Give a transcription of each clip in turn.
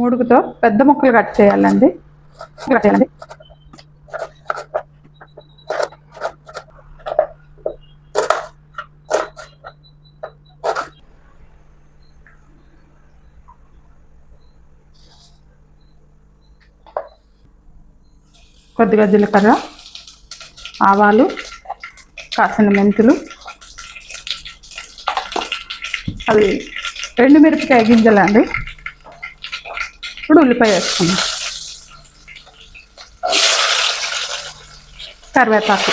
మూడుగుతో పెద్ద ముక్కలు కట్ చేయాలండి. కట్ చేయాలండి. కొద్దిగా జీలకర్ర ఆవాలు కాసిన మెంతులు అవి ఎండుమిరపకాయ గింజలు అండి ఇప్పుడు ఉల్లిపాయ వేసుకుందాం. కరివేపాకు.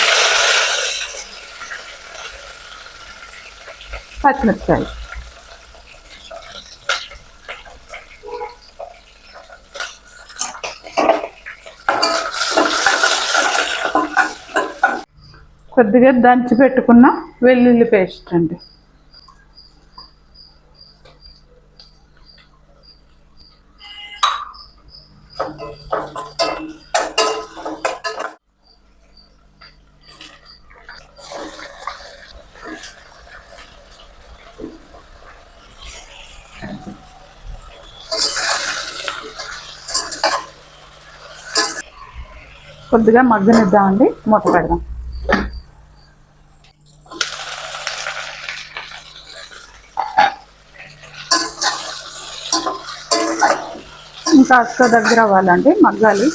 పచ్చిమిరపకాయలు. కొద్దిగా దంచి పెట్టుకున్న వెల్లుల్లి పేస్ట్ అండి. కొద్దిగా మగ్గనిద్దామండి. మూత పెడదాం. ఇంకా అక్క దగ్గర అవ్వాలండి మగ్గాలి.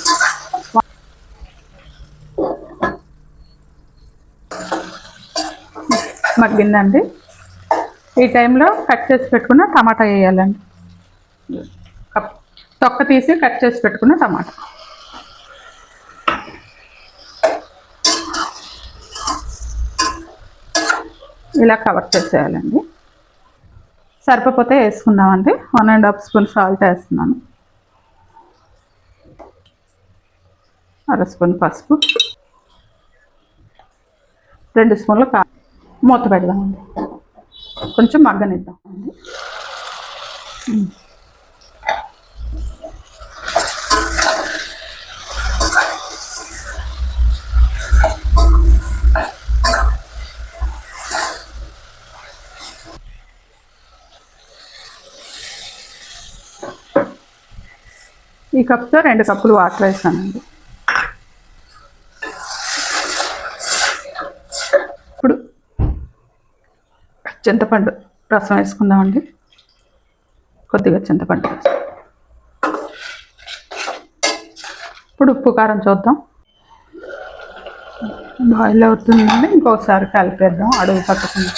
మగ్గిందండి. ఈ టైంలో కట్ చేసి పెట్టుకున్న టమాటా వేయాలండి. కప్- తొక్క తీసి కట్ చేసి పెట్టుకున్న టమాటా. ఇలా కవర్ చేసేయాలండి. సరిపోతే వేసుకుందామండి. One and half spoon salt వేస్తున్నాను. అర స్పూన్ పసుపు. రెండు స్పూన్లు కా మూత పెడదామండి. కొంచెం మగ్గనిద్దాం. అండి ఈ కప్తో రెండు కప్పులు వాటర్ వేసానండి. చింతపండు రసం వేసుకుందామండి. కొద్దిగా చింతపండు ఇప్పుడు ఉప్పు కారం చూద్దాం. బాయిల్ అవుతుందండి. ఇంకోసారి కలిపేద్దాం. అడుగు పట్టుకుందాం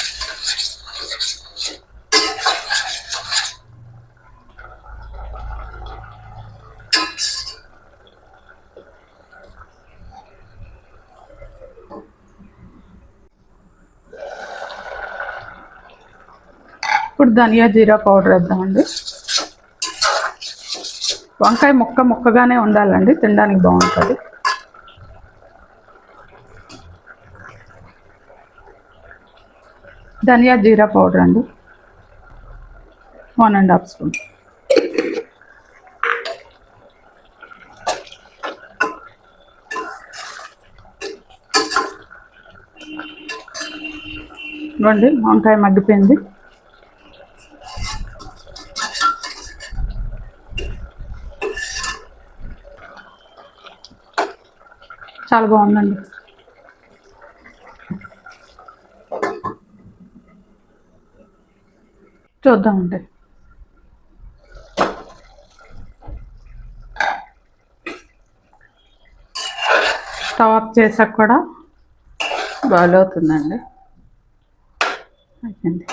ఇప్పుడు ధనియా జీరా పౌడర్ వేద్దామండి. వంకాయ ముక్క ముక్కగానే ఉండాలండి తినడానికి బాగుంటుంది. ధనియా జీరా పౌడర్ అండి. One and half spoon. ఇవ్వండి వంకాయ మగ్గిపోయింది. చాలా బాగుందండి. చూద్దామండి. స్టవ్ ఆఫ్ చేసాక కూడా బాగా అవుతుందండి. అయిపోయింది.